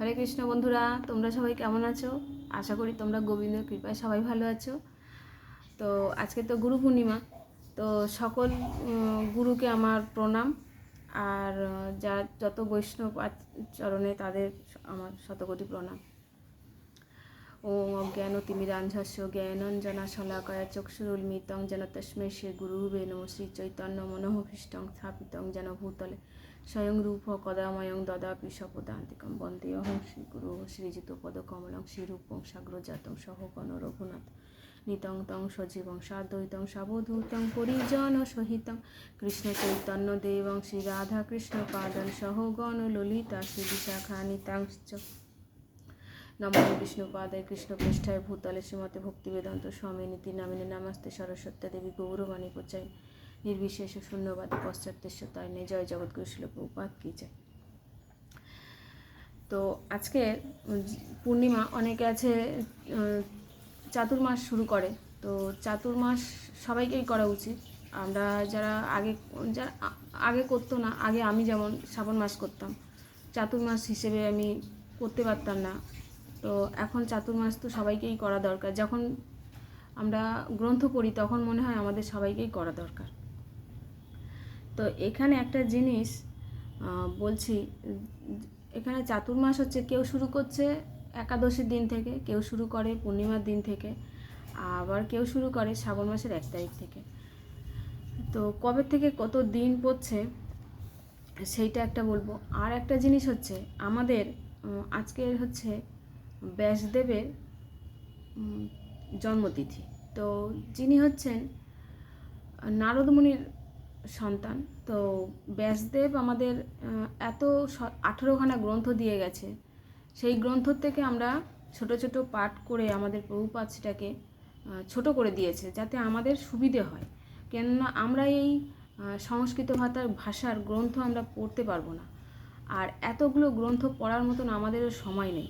হরে কৃষ্ণ বন্ধুরা তোমরা সবাই কেমন আছো? আশা করি তোমরা গোবিন্দের কৃপায় সবাই ভালো আছো। তো আজকে তো গুরু পূর্ণিমা তো সকল গুরুকে আমার প্রণাম। আর আহ, যা যত বৈষ্ণব চরণে তাদের আমার শতকোটি প্রণাম। ও ওম অজ্ঞানতিমিরাঞ্ঝস্য জ্ঞানঞ্জনা শলাকয়া চক্ষুরুন্মিতং যেন তস্মৈ শ্রী গুরুবে নম শ্রী চৈতন্য মনোহ মনোভীষ্টং স্থাপিতং যেন ভূতলে। স্বয়ং রূপ কদাময়ং দদাপি সপদান্তিকম বন্দে অহং শ্রী গুরু শ্রীজিত পদকমলং শ্রীরূপং সাগ্রজাতং সহগণ রঘুনাথ। নিতং তং সজীবং সাদ্বৈতং সাবধূতং পরিজন সহিতং। কৃষ্ণ চৈতন্য দেবং শ্রী রাধা কৃষ্ণ পাদন সহগণ ললিতা শ্রী বিশাখা নিতাংশ্চ। নমো বিষ্ণুপাদায় কৃষ্ণপৃষ্ঠায় ভূতলে শ্রীমতে ভক্তিবেদান্ত স্বামী নীতি নামিনী নামাস্তে সরস্বত্যা দেবী গৌরবাণী প্রচাই নির্বিশেষ শূন্যবাদ পশ্চাত্যস্য তাই নে জয় জগৎগুরু শিল প্রভুপাত কি চাই তো আজকে পূর্ণিমা অনেকে আছে চাতুর্মাস শুরু করে। তো চাতুর্মাস সবাইকেই করা উচিত। আমরা যারা আগে যারা আগে করতো না, আগে আমি যেমন শ্রাবণ মাস করতাম চাতুর্মাস হিসেবে আমি করতে পারতাম না। তো এখন চাতুর্মাস তো সবাইকেই করা দরকার। যখন আমরা গ্রন্থ পড়ি, তখন মনে হয় আমাদের সবাইকেই করা দরকার। তো এখানে একটা জিনিস বলছি, এখানে চাতুর্মাস হচ্ছে কেউ শুরু করছে একাদশীর দিন থেকে, কেউ শুরু করে পূর্ণিমার দিন থেকে, আবার কেউ শুরু করে শ্রাবণ মাসের এক তারিখ থেকে। তো কবে থেকে কত দিন পড়ছে, সেইটা একটা বলব। আর একটা জিনিস হচ্ছে, আমাদের আজকের হচ্ছে ব্যাসদেবের জন্মতিথি। তো যিনি হচ্ছেন নারদ মুনির সন্তান। তো ব্যাসদেব আমাদের এত আঠেরোখানা গ্রন্থ দিয়ে গেছে। সেই গ্রন্থ থেকে আমরা ছোট ছোট পাঠ করে আমাদের প্রভুপাত সেটাকে ছোট করে দিয়েছে, যাতে আমাদের সুবিধে হয়। কেননা আমরা এই সংস্কৃত ভাষার ভাষার গ্রন্থ আমরা পড়তে পারব না। আর এতগুলো গ্রন্থ পড়ার মতন আমাদেরও সময় নেই।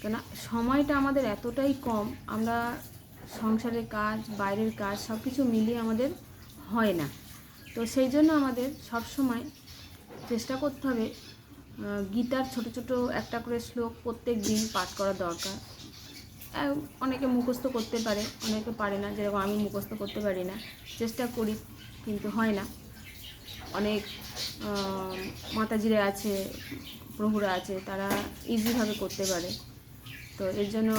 কেন সময়টা আমাদের এতটাই কম, আমরা সংসারের কাজ, বাইরের কাজ সব কিছু মিলিয়ে আমাদের হয় না। তো সেই জন্য আমাদের সব সময় চেষ্টা করতে হবে গীতার ছোট ছোট একটা করে শ্লোক প্রত্যেক দিন পাঠ করা দরকার। অনেকে মুখস্থ করতে পারে, অনেকে পারে না, যেরকম আমি মুখস্থ করতে পারি না, চেষ্টা করি, কিন্তু হয় না। অনেক মাতাজিরা আছে, প্রভুরা আছে, তারা ইজিভাবে করতে পারে। তো এর জন্য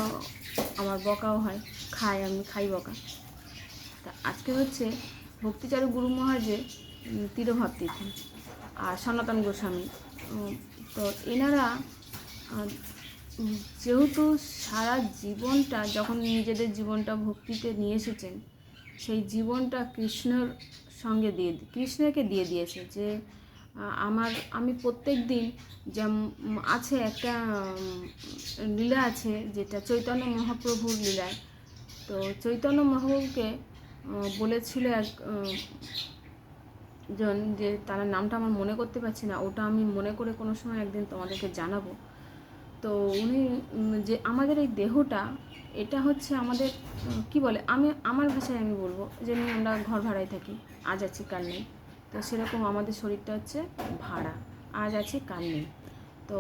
আমার বকাও হয়, খাই, আমি খাই বকা। তা আজকে হচ্ছে ভক্তিচারু গুরু মহারাজের তিরোভাব তিথি আর সনাতন গোস্বামী। তো এনারা যেহেতু সারা জীবনটা যখন নিজেদের জীবনটা ভক্তিতে নিয়ে এসেছেন, সেই জীবনটা কৃষ্ণর সঙ্গে দিয়ে কৃষ্ণকে দিয়ে দিয়েছে যে আমার, আমি প্রত্যেক দিন যেমন আছে একটা লীলা আছে যেটা চৈতন্য মহাপ্রভুর লীলায়। তো চৈতন্য মহাপ্রভুকে বলেছিল এক জন যে তার নামটা আমার মনে করতে পারছি না, ওটা আমি মনে করে কোনো সময় একদিন তোমাদেরকে জানাব। তো উনি যে আমাদের এই দেহটা, এটা হচ্ছে আমাদের কি বলে, আমি, আমার ভাষায় আমি বলব যেমনি আমরা ঘর ভাড়ায় থাকি, আজ আছি কাল নেই। তো সেরকম আমাদের শরীরটা হচ্ছে ভাড়া, আজ আছে কাল নেই। তো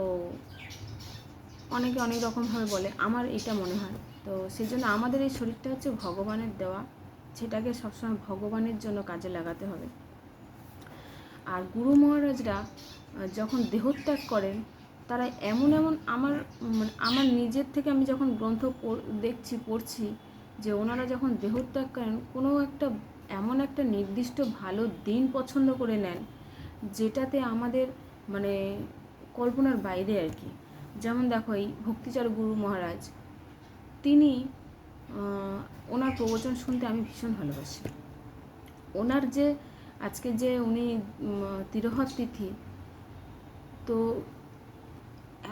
অনেকে অনেক রকমভাবে বলে, আমার এটা মনে হয়। তো সেই জন্য আমাদের এই শরীরটা হচ্ছে ভগবানের দেওয়া। সেটাকে সবসময় ভগবানের জন্য কাজে লাগাতে হবে। আর গুরু মহারাজরা যখন দেহত্যাগ করেন, তারা এমন এমন আমার মানে আমার নিজের থেকে আমি যখন গ্রন্থ দেখছি, পড়ছি, যে ওনারা যখন দেহত্যাগ করেন, কোনো একটা, এমন একটা নির্দিষ্ট ভালো দিন পছন্দ করে নেন, যেটাতে আমাদের মানে কল্পনার বাইরে আর কি। যেমন দেখো এই ভক্তিচার গুরু মহারাজ, তিনি ওনার প্রবচন শুনতে আমি ভীষণ ভালোবাসি। ওনার যে, আজকে যে উনি তিরোহর তিথি, তো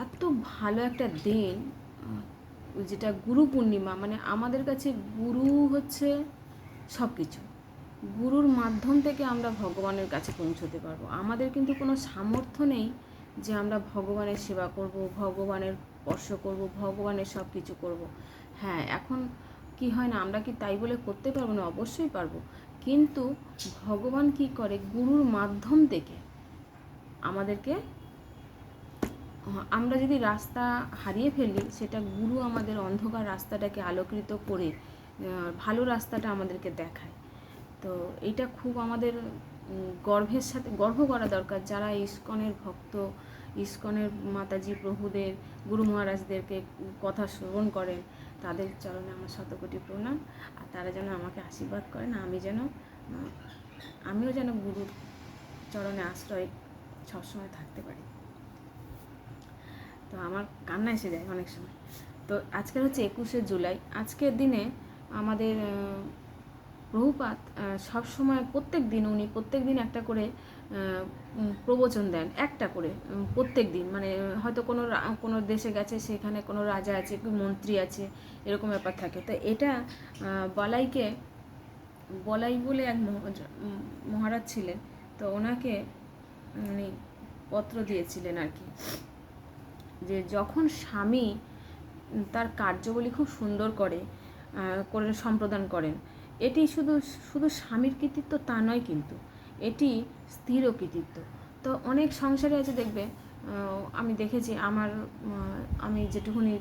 এত ভালো একটা দিন যেটা গুরু পূর্ণিমা মানে আমাদের কাছে গুরু হচ্ছে সব কিছু গুরুর মাধ্যম থেকে আমরা ভগবানের কাছে পৌঁছতে পারব। আমাদের কিন্তু কোনো সামর্থ্য নেই যে আমরা ভগবানের সেবা করব, ভগবানের স্পর্শ করব, ভগবানের সব কিছু করব। হ্যাঁ এখন কি হয় না, আমরা কি তাই বলে করতে পারব না? অবশ্যই পারব। কিন্তু ভগবান কি করে? গুরুর মাধ্যম থেকে আমাদেরকে, আমরা যদি রাস্তা হারিয়ে ফেলি, সেটা গুরু আমাদের অন্ধকার রাস্তাটাকে আলোকিত করে ভালো রাস্তাটা আমাদেরকে দেখায়। তো এটা খুব আমাদের গর্ভের সাথে গর্ব করা দরকার। যারা ইস্কনের ভক্ত, ইস্কনের মাতাজি প্রভুদের, গুরু মহারাজদেরকে কথা শ্রবণ করেন তাদের চরণে আমার শতকোটি প্রণাম, আর তারা যেন আমাকে আশীর্বাদ করেন আমি যেন আমিও যেন গুরুর চরণে আশ্রয় সবসময় থাকতে পারি। তো আমার কান্না এসে যায় অনেক সময়। তো আজকের হচ্ছে একুশে জুলাই। আজকের দিনে আমাদের প্রভুপাত সব সময় প্রত্যেক দিন উনি প্রত্যেক দিন একটা করে প্রবচন দেন একটা করে প্রত্যেক দিন। মানে হয়তো কোনো কোনো দেশে গেছে, সেখানে কোনো রাজা আছে কি মন্ত্রী আছে, এরকম ব্যাপার থাকে। তো এটা বলাইকে, বলাই বলে এক মহ- মহারাজ ছিলেন। তো ওনাকে মানে পত্র দিয়েছিলেন আর কি। যে যখন স্বামী তার কার্যবলী খুব সুন্দর করে করে সম্প্রদান করেন, এটি শুধু শুধু স্বামীর কৃতিত্ব তা নয় কিন্তু। এটি স্ত্রীরও কৃতিত্ব। তো অনেক সংসারে আছে, দেখবে আমি দেখেছি, আমার আমি যেটুকুনি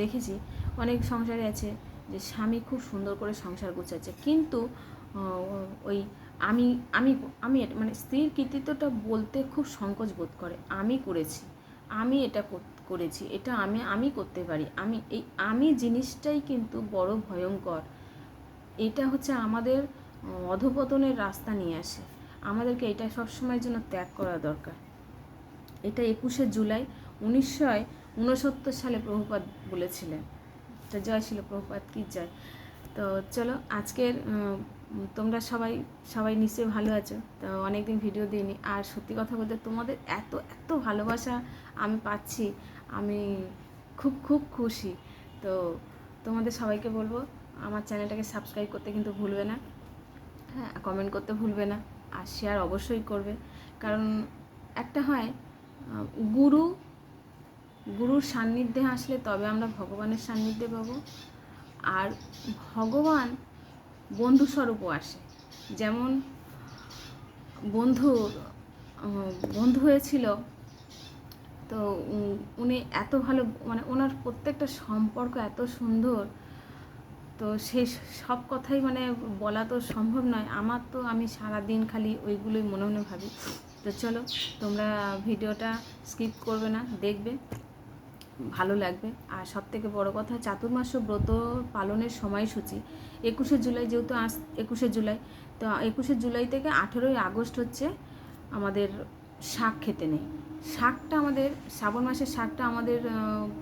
দেখেছি, অনেক সংসারে আছে যে স্বামী খুব সুন্দর করে সংসার গোছাচ্ছে। কিন্তু ওই আমি আমি আমি মানে স্ত্রীর কৃতিত্বটা বলতে খুব সংকোচ বোধ করে, আমি করেছি, আমি এটা করেছি, এটা আমি আমি করতে পারি, আমি, এই, আমি জিনিসটাই কিন্তু বড় ভয়ঙ্কর। এটা হচ্ছে আমাদের অধপতনের রাস্তা নিয়ে আসে। আমাদেরকে এটা সবসময়ের জন্য ত্যাগ করা দরকার। এটা একুশে জুলাই উনিশশো উনসত্তর সালে প্রভুপাত বলেছিলেন। তো জয় ছিল প্রভুপাত কি জয়? তো চলো, আজকের তোমরা সবাই সবাই নিশ্চয়ই ভালো আছো। তো অনেকদিন ভিডিও দিইনি। আর সত্যি কথা বলতে তোমাদের এত এত ভালোবাসা আমি পাচ্ছি, আমি খুব খুব খুশি। তো তোমাদের সবাইকে বলব, আমার চ্যানেলটাকে সাবস্ক্রাইব করতে কিন্তু ভুলবে না। হ্যাঁ কমেন্ট করতে ভুলবে না। আর শেয়ার অবশ্যই করবে। কারণ একটা হয় গুরু, গুরুর সান্নিধ্যে আসলে তবে আমরা ভগবানের সান্নিধ্যে পাবো। আর ভগবান বন্ধুস্বরূপও আসে। যেমন বন্ধু বন্ধু হয়েছিল, তো উনি এত ভালো মানে ওনার প্রত্যেকটা সম্পর্ক এত সুন্দর তো সে সব কথাই মানে বলা তো সম্ভব নয়। আমার তো আমি সারা দিন খালি ওইগুলোই মনে মনে ভাবি। তো চলো, তোমরা ভিডিওটা স্কিপ করবে না, দেখবে। ভালো লাগবে। আর সব থেকে বড়ো কথা, চাতুর্মাস ব্রত পালনের সময়সূচি। একুশে জুলাই যেহেতু আজ একুশে জুলাই, তো একুশে জুলাই থেকে আঠেরোই আগস্ট হচ্ছে আমাদের শাক খেতে নেই। শাকটা আমাদের, শ্রাবণ মাসের শাকটা আমাদের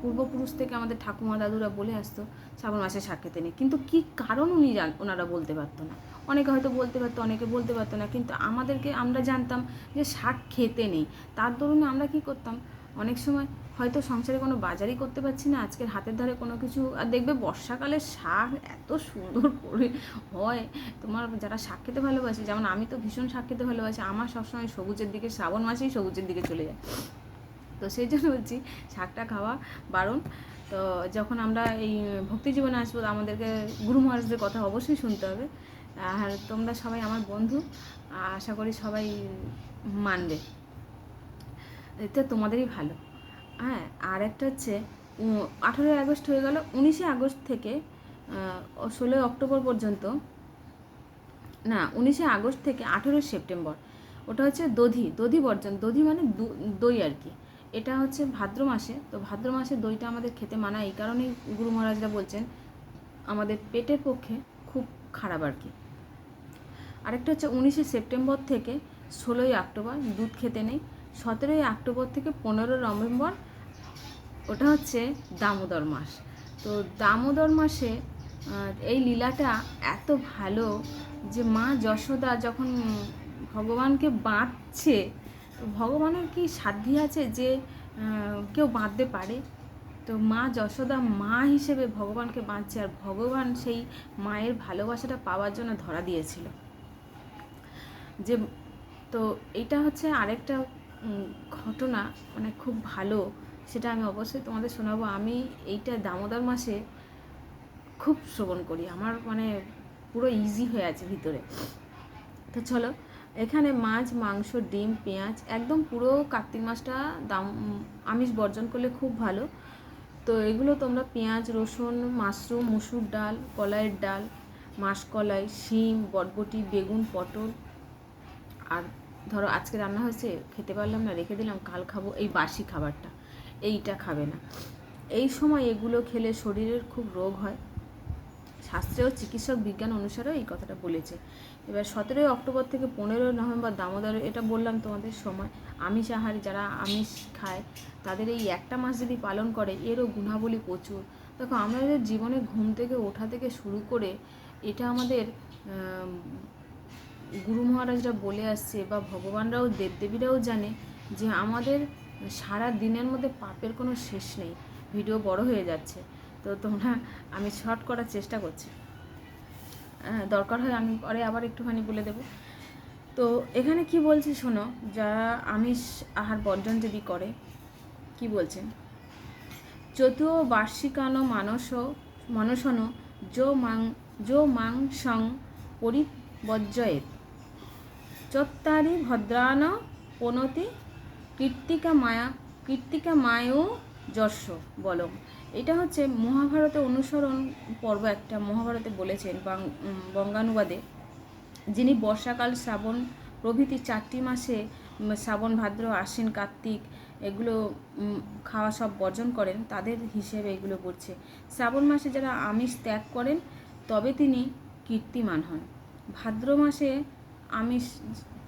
পূর্বপুরুষ থেকে আমাদের ঠাকুমা দাদুরা বলে আসতো, শ্রাবণ মাসের শাক খেতে নেই। কিন্তু কি কারণ উনি জান, ওনারা বলতে পারতো না। অনেকে হয়তো বলতে পারতো, অনেকে বলতে পারতো না। কিন্তু আমাদেরকে আমরা জানতাম যে শাক খেতে নেই। তার দরুন আমরা কি করতাম অনেক সময় হয়তো সংসারে কোনো বাজারই করতে পারছি না, আজকের হাতের ধারে কোনো কিছু, আর দেখবে বর্ষাকালে শাক এত সুন্দর করে হয়। তোমার যারা শাক খেতে ভালোবাসে, যেমন আমি তো ভীষণ শাক খেতে ভালোবাসি, আমার সবসময় সবুজের দিকে, শ্রাবণ মাসেই সবুজের দিকে চলে যায়। তো সেই জন্য বলছি, শাকটা খাওয়া বারণ। তো যখন আমরা এই ভক্তি জীবনে আসব, আমাদেরকে গুরু মহারাজদের কথা অবশ্যই শুনতে হবে। আর তোমরা সবাই আমার বন্ধু, আশা করি সবাই মানবে। এতে তোমাদেরই ভালো। হ্যাঁ আর একটা হচ্ছে আঠেরোই আগস্ট হয়ে গেল, উনিশে আগস্ট থেকে ষোলোই অক্টোবর পর্যন্ত, না, উনিশে আগস্ট থেকে আঠেরোই সেপ্টেম্বর, ওটা হচ্ছে দধি দধি বর্জন, দধি মানে দই আর কি। এটা হচ্ছে ভাদ্র মাসে, তো ভাদ্র মাসে দইটা আমাদের খেতে মানা এই কারণেই গুরু মহারাজরা বলছেন, আমাদের পেটের পক্ষে খুব খারাপ আর কি। আরেকটা হচ্ছে উনিশে সেপ্টেম্বর থেকে ষোলোই অক্টোবর, দুধ খেতে নেই সতেরোই অক্টোবর থেকে পনেরোই নভেম্বর, ওটা হচ্ছে দামোদর মাস। তো দামোদর মাসে এই লীলাটা এত ভালো যে মা যশোদা যখন ভগবানকে বাঁধছে, ভগবানের কি সাধ্য আছে যে কেউ বাঁধতে পারে? তো মা যশোদা মা হিসেবে ভগবানকে বাঁধছে আর ভগবান সেই মায়ের ভালোবাসাটা পাওয়ার জন্য ধরা দিয়েছিল। যে, তো এটা হচ্ছে আরেকটা ঘটনা মানে খুব ভালো, সেটা আমি অবশ্যই তোমাদের শোনাবো। আমি এইটা দামোদর মাসে খুব শ্রবণ করি। আমার মানে পুরো ইজি হয়ে আছে ভিতরে। তো চলো, এখানে মাছ, মাংস, ডিম, পেঁয়াজ, একদম পুরো কার্তিক মাসটা দাম, আমিষ বর্জন করলে খুব ভালো। তো এগুলো তোমরা পেঁয়াজ, রসুন, মাশরুম, মুসুর ডাল, কলাইয়ের ডাল, মাসকলাই, শিম বটবটি বেগুন, পটল, আর ধরো আজকে রান্না হয়েছে খেতে পারলাম না রেখে দিলাম কাল খাব এই বাসি খাবারটা। এইটা খাবে না। এই সময় এগুলো খেলে শরীরের খুব রোগ হয়। শাস্ত্রেও চিকিৎসক বিজ্ঞান অনুসারে এই কথাটা বলেছে। এবার সতেরোই অক্টোবর থেকে পনেরোই নভেম্বর দামোদর এটা বললাম তোমাদের সময় আমিষ আহারি যারা আমিষ খায় তাদের এই একটা মাস যদি পালন করে এরও গুণাবলী প্রচুর। দেখো আমাদের জীবনে ঘুম থেকে ওঠা থেকে শুরু করে এটা আমাদের আম, গুরু মহারাজরা বলে আসছে বা ভগবানরাও, দেবদেবীরাও জানে যে আমাদের সারা দিনের মধ্যে পাপের কোনো শেষ নেই। ভিডিও বড় হয়ে যাচ্ছে। তো তোমরা, আমি শর্ট করার চেষ্টা করছি। দরকার হয় আমি পরে আবার একটুখানি বলে দেব। তো এখানে কি বলছে শোনো যারা আমিষ আহার বর্জন যদি করে, কি বলছেন চতুয় বার্ষিকানো মানস, মানসন যো মাং যো মাং সং পরিবজ্জয়েত। চত্তারি ভদ্রান পনতি কীর্তিকা মায়া, কীর্তিকা মায়ও যশ বলো। এটা হচ্ছে মহাভারতে অনুসরণ পর্ব একটা। মহাভারতে বলেছেন বঙ্গানুবাদে, যিনি বর্ষাকাল শ্রাবণ প্রভৃতি চারটি মাসে শ্রাবণ, ভাদ্র, আশ্বিন, কার্তিক এগুলো খাওয়া সব বর্জন করেন, তাদের হিসেবে এগুলো পড়ছে। শ্রাবণ মাসে যারা আমিষ ত্যাগ করেন, তবে তিনি কীর্তিমান হন। ভাদ্র মাসে আমিষ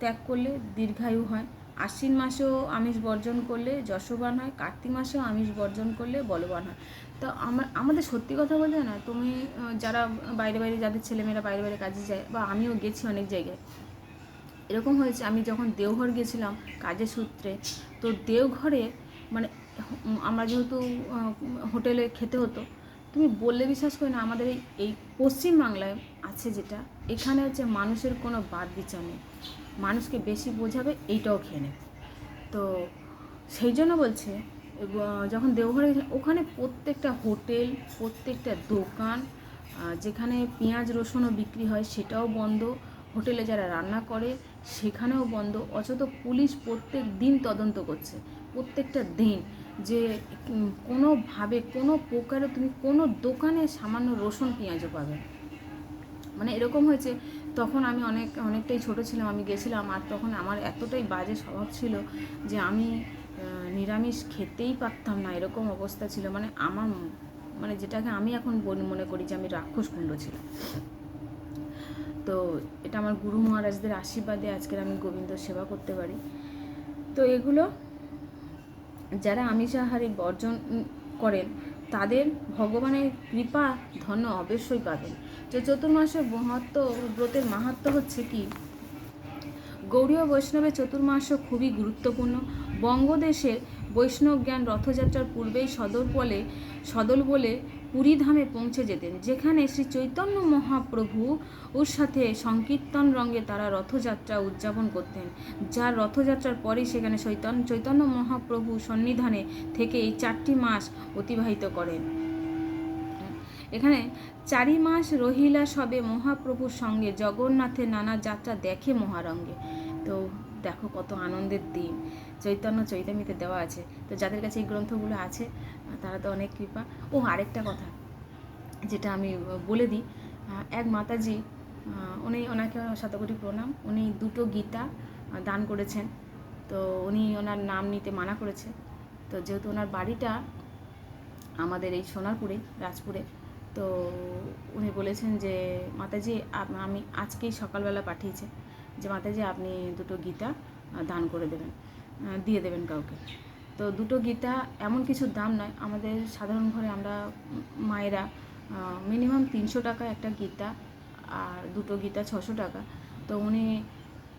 ত্যাগ করলে দীর্ঘায়ু হয়। আশ্বিন মাসেও আমিষ বর্জন করলে যশবান হয়। কার্তিক মাসেও আমিষ বর্জন করলে বলবান হয়। তো আমার আমাদের সত্যি কথা বলতে না, তুমি যারা বাইরে বাইরে যাদের ছেলেমেয়েরা বাইরে বাইরে কাজে যায় বা আমিও গেছি অনেক জায়গায়, এরকম হয়েছে আমি যখন দেওঘর গেছিলাম কাজের সূত্রে, তো দেওঘরে মানে আমরা যেহেতু হোটেলে খেতে হতো, তুমি বললে বিশ্বাস করে না আমাদের এই এই পশ্চিম বাংলায় আছে যেটা, এখানে হচ্ছে মানুষের কোনো বাদ বিচার নেই। মানুষকে বেশি বোঝাবে, এইটাও খেয়ে নেবে। তো সেই জন্য বলছে যখন দেওঘরে ওখানে প্রত্যেকটা হোটেল, প্রত্যেকটা দোকান যেখানে পেঁয়াজ রসুনও বিক্রি হয় সেটাও বন্ধ। হোটেলে যারা রান্না করে, সেখানেও বন্ধ। অথচ পুলিশ প্রত্যেক দিন তদন্ত করছে, প্রত্যেকটা দিন, যে কোনোভাবে কোনো প্রকারে তুমি কোনো দোকানে সামান্য রসুন, পেঁয়াজও পাবে এরকম হয়েছে, তখন আমি অনেক, অনেকটাই ছোট ছিলাম, আমি গেছিলাম, আর তখন আমার এতটাই বাজে স্বভাব ছিল যে আমি নিরামিষ খেতেই পারতাম না, এরকম অবস্থা ছিল। মানে আমার মানে যেটাকে আমি এখন মনে করি যে আমি রাক্ষস কুণ্ড ছিলাম। তো এটা আমার গুরু মহারাজদের আশীর্বাদে আজকের আমি গোবিন্দ সেবা করতে পারি। তো এগুলো যারা আমিষাহারী বর্জন করেন তাদের ভগবানের কৃপা ধন্য অবশ্যই পাবেন। তো চতুর্মাসের মহত্ব ব্রতের মাহাত্ম হচ্ছে কি? গৌড়ীয় বৈষ্ণবের চতুর্মাস খুবই গুরুত্বপূর্ণ। বঙ্গদেশে বৈষ্ণব জ্ঞান রথযাত্রার পূর্বেই সদর বলে সদল বলে পুরীধামে পৌঁছে যেতেন, যেখানে শ্রী চৈতন্য মহাপ্রভু ওর সাথে সংকীর্তন রঙ্গে তারা রথযাত্রা উদযাপন করতেন। যার রথযাত্রার পরে সেখানে চৈতন্য চৈতন্য মহাপ্রভু সন্নিধানে থেকে এই চারটি মাস অতিবাহিত করেন। এখানে চারি মাস রহিলা সবে মহাপ্রভুর সঙ্গে জগন্নাথের নানা যাত্রা দেখে মহারঙ্গে। তো দেখো কত আনন্দের দিন। চৈতন্য চৈতামিতে দেওয়া আছে। তো যাদের কাছে এই গ্রন্থগুলো আছে, তারা তো অনেক কৃপা। ও, আরেকটা কথা যেটা আমি বলে দিই এক মাতাজি উনি ওনাকে শতকোটি প্রণাম। উনি দুটো গীতা দান করেছেন। তো উনি ওনার নাম নিতে মানা করেছে। তো যেহেতু ওনার বাড়িটা আমাদের এই সোনারপুরে, রাজপুরে, তো উনি বলেছেন যে, মাতাজি আমি আজকেই সকালবেলা পাঠিয়েছে। যে মাতাজি আপনি দুটো গীতা দান করে দেবেন দিয়ে দেবেন কাউকে। তো দুটো গীতা এমন কিছু দাম নয়, আমাদের সাধারণ ঘরে আমরা মায়েরা মিনিমাম তিনশো টাকা একটা গীতা আর দুটো গীতা ছশো টাকা। তো উনি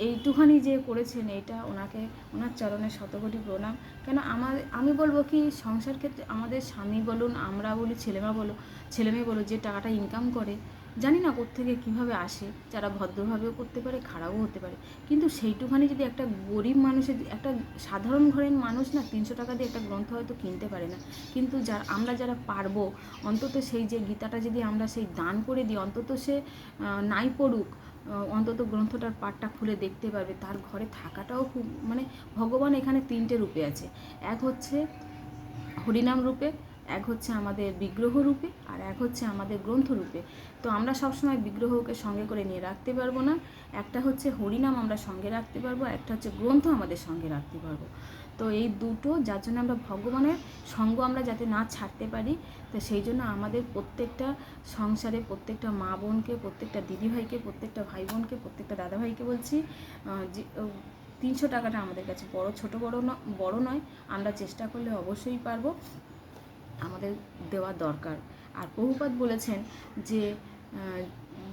এইটুখানি যে করেছেন, এইটা ওনাকে, ওনার চরণে শতকোটি প্রণাম। কেন আমার, আমি বলব কি, সংসার ক্ষেত্রে আমাদের স্বামী বলুন, আমরা বলি, ছেলেমা বলো, ছেলেমেয়ে বলো যে টাকাটা ইনকাম করে জানি না কোত্থেকে কীভাবে আসে, যারা ভদ্রভাবেও করতে পারে, খারাপও হতে পারে। কিন্তু সেইটুখানি যদি একটা গরিব মানুষের একটা সাধারণ ঘরের মানুষ না তিনশো টাকা দিয়ে একটা গ্রন্থ হয়তো কিনতে পারে না। কিন্তু যা, আমরা যারা পারব, অন্তত সেই যে গীতাটা যদি আমরা সেই দান করে দিই, অন্তত সে নাই পড়ুক অন্তত গ্রন্থটার পাঠটা খুলে দেখতে পারবে, তার ঘরে থাকাটাও খুব মানে ভগবান এখানে তিনটে রূপে আছে। এক হচ্ছে হরিনাম রূপে এক হচ্ছে আমাদের বিগ্রহ রূপে আর এক হচ্ছে আমাদের গ্রন্থ রূপে। তো আমরা সবসময় বিগ্রহকে সঙ্গে করে নিয়ে রাখতে পারব না। একটা হচ্ছে হরিনাম আমরা সঙ্গে রাখতে পারব, একটা হচ্ছে গ্রন্থ আমাদের সঙ্গে রাখতে পারব। তো এই দুটো, যার জন্য আমরা ভগবানের সঙ্গ আমরা যাতে না ছাড়তে পারি, তো সেই জন্য আমাদের প্রত্যেকটা সংসারে প্রত্যেকটা মা বোনকে, প্রত্যেকটা দিদিভাইকে প্রত্যেকটা ভাই বোনকে, প্রত্যেকটা দাদাভাইকে বলছি যে তিনশো টাকাটা আমাদের কাছে বড়, ছোট বড় বড় নয়, আমরা চেষ্টা করলে অবশ্যই পারব। আমাদের দেওয়া দরকার। আর বহুপাত বলেছেন যে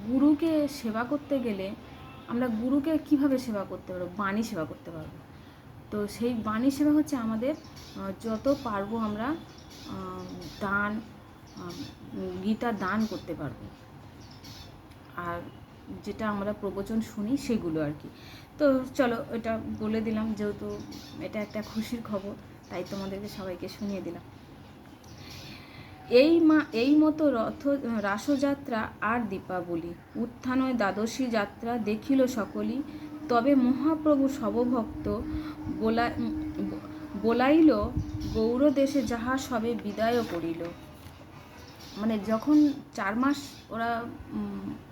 গুরুকে সেবা করতে গেলে আমরা গুরুকে কীভাবে সেবা করতে পারব? বাণী সেবা করতে পারব। তো সেই বাণী সেবা হচ্ছে আমাদের যত পারব আমরা দান গীতা দান করতে পারব। আর যেটা আমরা প্রবচন শুনি সেগুলো আর কি। তো চলো, এটা বলে দিলাম, যেহেতু এটা একটা খুশির খবর, তাই তোমাদেরকে সবাইকে শুনিয়ে দিলাম। এই মা, এই মতো রথ, রাসযাত্রা আর দীপাবলি। উত্থানয় দ্বাদশী যাত্রা দেখিল সকলই, তবে মহাপ্রভু সবভক্ত বলা, বলাইল, গৌরদেশে যাহা সবে বিদায় করিল। মানে যখন চার মাস ওরা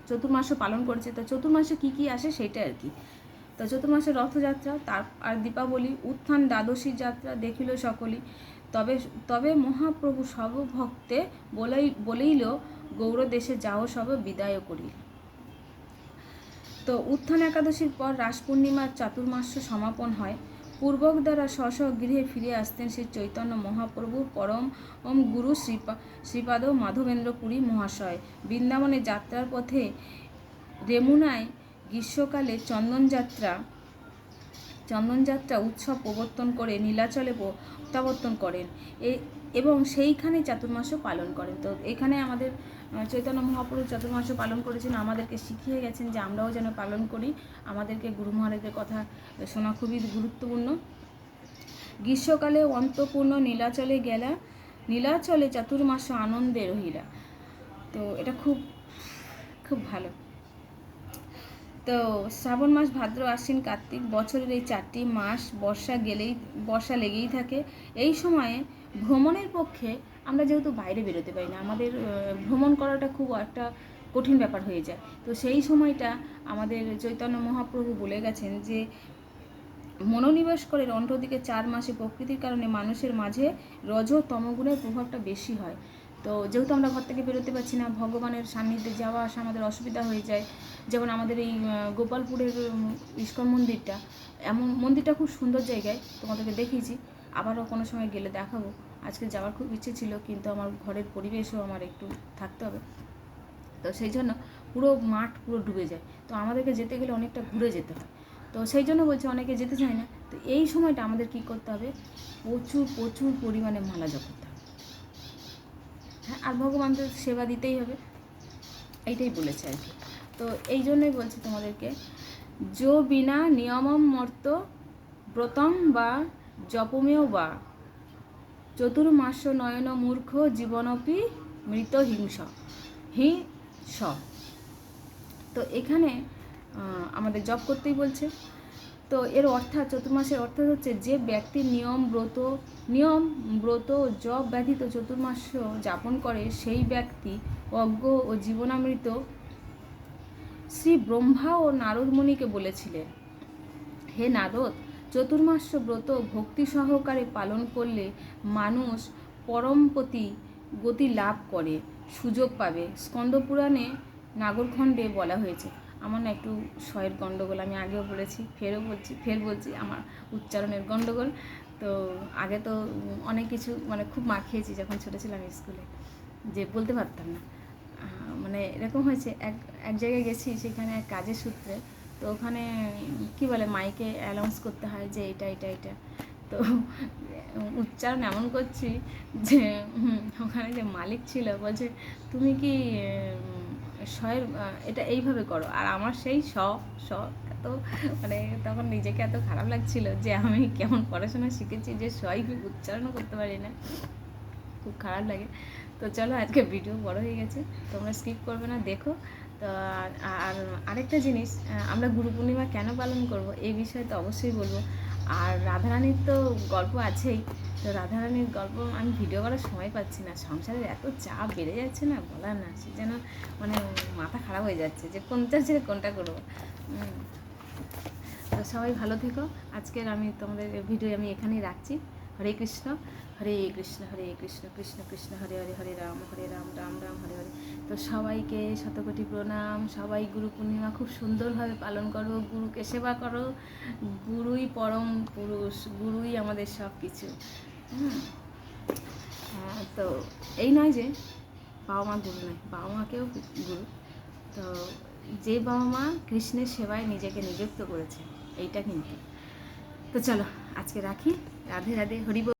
চতুর্মাসও পালন করেছে, তো চতুর্মাসে কি কি আসে সেটা আর কি। তো চতুর্মাসে রথযাত্রা, তার, আর দীপাবলি, উত্থান দ্বাদশী যাত্রা দেখিল সকলই। তবে তবে মহাপ্রভু সর্বভক্তে বলেই, বলেইল, গৌরদেশে যাও, সব বিদায় করিল তো উত্থান একাদশীর পর রাস পূর্ণিমার চাতুর্মাস্য সমাপন হয়। পূর্বক দ্বারা স্ব গৃহে ফিরে আসতেন শ্রী চৈতন্য মহাপ্রভু, পরম, ওম গুরু শ্রীপা, শ্রীপাদ মাধবেন্দ্র পুরী মহাশয়। বৃন্দাবনে যাত্রার পথে রেমুনায় গ্রীষ্মকালে চন্দনযাত্রা চন্দনযাত্রা উৎসব প্রবর্তন করে নীলাচলে প্রত্যাবর্তন করেন। এবং সেইখানে চাতুর্মাসও পালন করেন। তো এখানে আমাদের চৈতন্য মহাপুরুষ চাতুর্মাসও পালন করেছেন। আমাদেরকে শিখিয়ে গেছেন যে আমরাও যেন পালন করি। আমাদেরকে গুরু মহারাজের কথা শোনা খুবই গুরুত্বপূর্ণ। গ্রীষ্মকালে অন্তপূর্ণ নীলাচলে গেলা, নীলাচলে চাতুর্মাস আনন্দে রহিলা। তো এটা খুব খুব ভালো। তো শ্রাবণ মাস ভাদ্র, আশ্বিন, কার্তিক বছরের এই চারটি মাস বর্ষা গেলেই, বর্ষা লেগেই থাকে। এই সময়ে ভ্রমণের পক্ষে আমরা যেহেতু বাইরে বেরোতে পারি না, আমাদের ভ্রমণ করাটা খুব একটা কঠিন ব্যাপার হয়ে যায়। তো সেই সময়টা আমাদের চৈতন্য মহাপ্রভু বলে গেছেন যে, মনোনিবেশ করে অন্যদিকে চার মাসে প্রকৃতির কারণে মানুষের মাঝে রজ তমগুণের প্রভাবটা বেশি হয়। তো যেহেতু আমরা ঘর থেকে বেরোতে পারছি না, ভগবানের সান্নিধ্যে যাওয়া আসা আমাদের অসুবিধা হয়ে যায়। যেমন আমাদের এই গোপালপুরের ইস্কন মন্দিরটা, এমন মন্দিরটা খুব সুন্দর জায়গায়, তোমাদেরকে দেখিয়েছি। আবারও কোনো সময় গেলে দেখাবো। আজকে যাওয়ার খুব ইচ্ছে ছিল, কিন্তু আমার ঘরের পরিবেশও আমার একটু থাকতে হবে। তো সেই জন্য পুরো মাঠ পুরো ডুবে যায়। তো আমাদেরকে যেতে গেলে অনেকটা ঘুরে যেতে হয়। তো সেই জন্য বলছে অনেকে যেতে চায় না। তো এই সময়টা আমাদের কি করতে হবে? প্রচুর প্রচুর পরিমাণে মালা জপ করতে হবে। হ্যাঁ আর ভগবানকে সেবা দিতেই হবে। এইটাই বলেছে আর কি। তো এই জন্যই বলছি তোমাদেরকে, যো বিনা নিয়মম মর্ত ব্রতম বা জপমেয় বা। চতুর্মাস নয়ন মূর্খ জীবনপি মৃত হিংস। হি স। তো এখানে আমাদের জব করতেই বলছে। তো এর অর্থাৎ চতুর্মাসের অর্থাৎ হচ্ছে যে ব্যক্তি নিয়ম, ব্রত নিয়ম, ব্রত জব ব্যতীত চতুর্মাস যাপন করে, সেই ব্যক্তি অজ্ঞ ও জীবনামৃত শ্রী ব্রহ্মা ও নারদমণিকে বলেছিলেন, হে নারদ চতুর্মাস ব্রত ভক্তি সহকারে পালন করলে মানুষ পরমপতি গতি লাভ করে, সুযোগ পাবে। স্কন্দপুরাণে নাগরখণ্ডে বলা হয়েছে। আমার না একটু স্বয়ের গণ্ডগোল আমি আগেও বলেছি, ফেরও বলছি, ফের বলছি আমার উচ্চারণের গণ্ডগোল তো আগে তো অনেক কিছু মানে খুব মার খেয়েছি যখন ছোটো ছিলাম স্কুলে, যে বলতে পারতাম না। মানে এরকম হয়েছে, এক এক জায়গায় গেছি সেখানে এক কাজের সূত্রে, তো ওখানে কি বলে, মাইকে অ্যানাউন্স করতে হয় যে এটা এটা এটা। তো উচ্চারণ এমন করছি যে ওখানে যে মালিক ছিল বলছে, তুমি কি আহ, এটা এইভাবে করো। আর আমার সেই স স এত মানে তখন নিজেকে এত খারাপ লাগছিল যে আমি কেমন পড়াশোনা শিখেছি যে সই উচ্চারণও করতে পারি না। খুব খারাপ লাগে। তো চলো আজকে ভিডিও বড় হয়ে গেছে তোমরা স্কিপ করবে না দেখো। তো আর আরেকটা জিনিস আমরা গুরু পূর্ণিমা কেন পালন করব এই বিষয়ে তো অবশ্যই বলব। আর রাধারানীর তো গল্প আছেই। তো রাধারানীর গল্প আমি ভিডিও করার সময় পাচ্ছি না। সংসারের এত চাপ বেড়ে যাচ্ছে না বলার না, সে যেন মানে মাথা খারাপ হয়ে যাচ্ছে যে কোনটা ছেড়ে কোনটা করব। তো সবাই ভালো থেকো। আজকের আমি তোমাদের ভিডিও আমি এখানেই রাখছি। হরে কৃষ্ণ। হরে কৃষ্ণ হরে কৃষ্ণ কৃষ্ণ কৃষ্ণ হরে হরে হরে রাম হরে রাম রাম রাম হরে হরে। তো সবাইকে শতকোটি প্রণাম। সবাই গুরু পূর্ণিমা খুব সুন্দরভাবে পালন করো। গুরুকে সেবা করো। গুরুই পরম পুরুষ। গুরুই আমাদের সব কিছু হ্যাঁ, তো এই নয় যে বাবা মা গুরু নয়। বাবা মাকেও গুরু। তো যে বাবা মা কৃষ্ণের সেবায় নিজেকে নিযুক্ত করেছে এইটা কিন্তু। তো চলো আজকে রাখি। রাধে রাধে হরি বল।